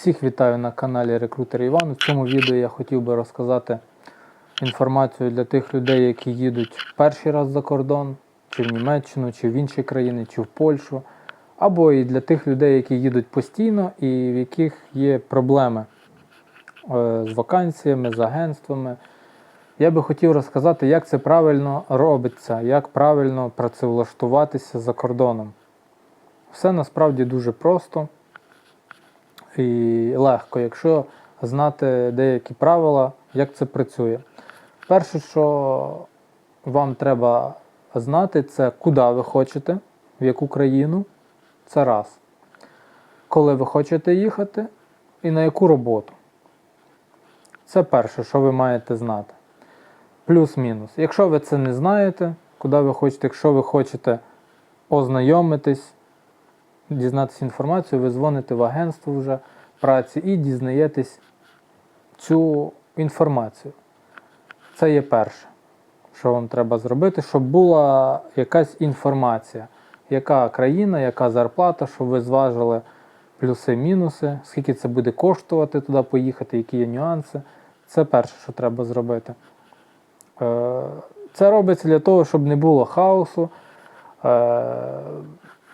Всіх вітаю на каналі Рекрутер Іван. В цьому відео я хотів би розказати інформацію для тих людей, які їдуть перший раз за кордон, чи в Німеччину, чи в інші країни, чи в Польщу, або і для тих людей, які їдуть постійно і в яких є проблеми е, з вакансіями, з агентствами. Я би хотів розказати, як це правильно робиться, як правильно працевлаштуватися за кордоном. Все насправді дуже просто і легко, якщо знати деякі правила, як це працює. Перше, що вам треба знати, це куди ви хочете, в яку країну. Це раз. Коли ви хочете їхати і на яку роботу. Це перше, що ви маєте знати. Плюс-мінус. Якщо ви це не знаєте, куди ви хочете, якщо ви хочете ознайомитись, дізнатися інформацію, ви дзвоните в агентство вже праці і дізнаєтесь цю інформацію. Це є перше, що вам треба зробити, щоб була якась інформація, яка країна, яка зарплата, щоб ви зважили плюси-мінуси, скільки це буде коштувати туди поїхати, які є нюанси. Це перше, що треба зробити. Е, Це робиться для того, щоб не було хаосу.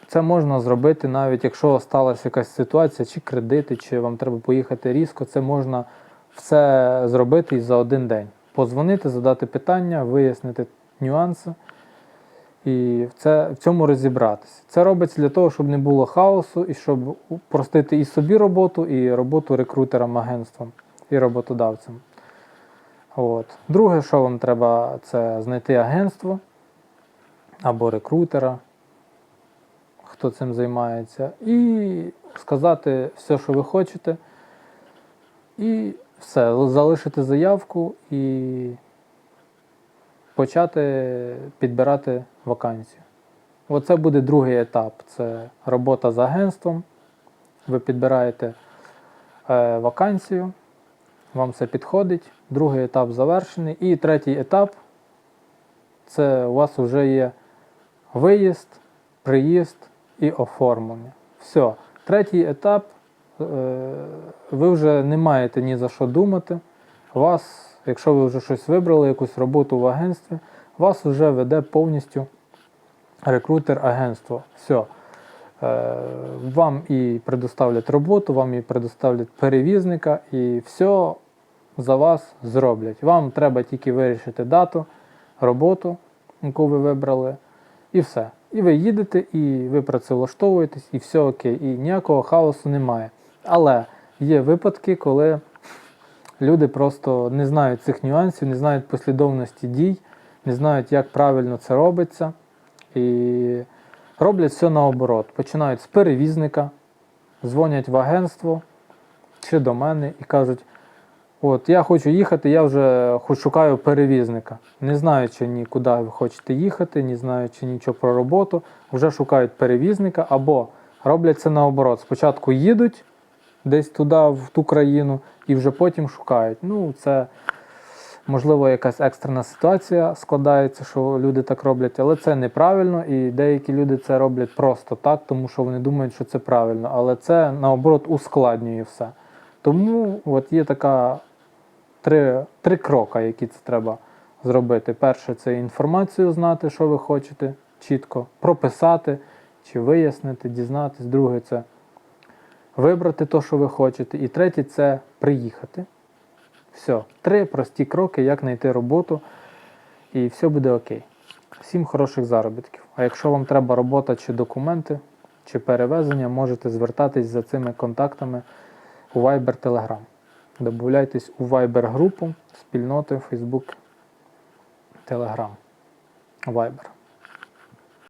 Це можна зробити навіть якщо сталася якась ситуація, чи кредити, чи вам треба поїхати різко, це можна все зробити і за один день. Позвонити, задати питання, вияснити нюанси і це, в цьому розібратися. Це робиться для того, щоб не було хаосу і щоб простити і собі роботу, і роботу рекрутерам, агентствам і роботодавцям. От. Друге, що вам треба, це знайти агентство або рекрутера, хто цим займається, і сказати все, що ви хочете, і все, залишити заявку і почати підбирати вакансію. Оце буде другий етап. Це робота з агентством. Ви підбираєте е, вакансію, вам все підходить. Другий етап завершений. І третій етап це у вас вже є виїзд, приїзд і оформлення. Все. Третій етап е, ви вже не маєте ні за що думати. Вас, якщо ви вже щось вибрали, якусь роботу в агентстві, вас вже веде повністю рекрутер агентства. Все. Вам і предоставлять роботу, вам і предоставлять перевізника, і все за вас зроблять. Вам треба тільки вирішити дату, роботу, яку ви вибрали, і все. І ви їдете, і ви працевлаштовуєтесь, і все окей, і ніякого хаосу немає. Але є випадки, коли люди просто не знають цих нюансів, не знають послідовності дій, не знають, як правильно це робиться. І роблять все наоборот. Починають з перевізника, дзвонять в агентство чи до мене і кажуть: от я хочу їхати, я вже хоч шукаю перевізника. Не знаючи ні куди ви хочете їхати, не знаючи нічого про роботу, вже шукають перевізника або роблять це наоборот. Спочатку їдуть десь туди, в ту країну, і вже потім шукають. Ну, це можливо якась екстрена ситуація складається, що люди так роблять, але це неправильно, і деякі люди це роблять просто так, тому що вони думають, що це правильно. Але це наоборот ускладнює все. Тому от є така три, три кроки, які це треба зробити. Перше, це інформацію знати, що ви хочете, чітко прописати чи вияснити, дізнатись. Друге, це вибрати те, що ви хочете. І третє це приїхати. Все, три прості кроки, як знайти роботу, і все буде окей. Всім хороших заробітків. А якщо вам треба робота чи документи, чи перевезення, можете звертатись за цими контактами у Viber Telegram. Добавляйтесь у Viber групу, спільноти, Facebook, Telegram, Viber.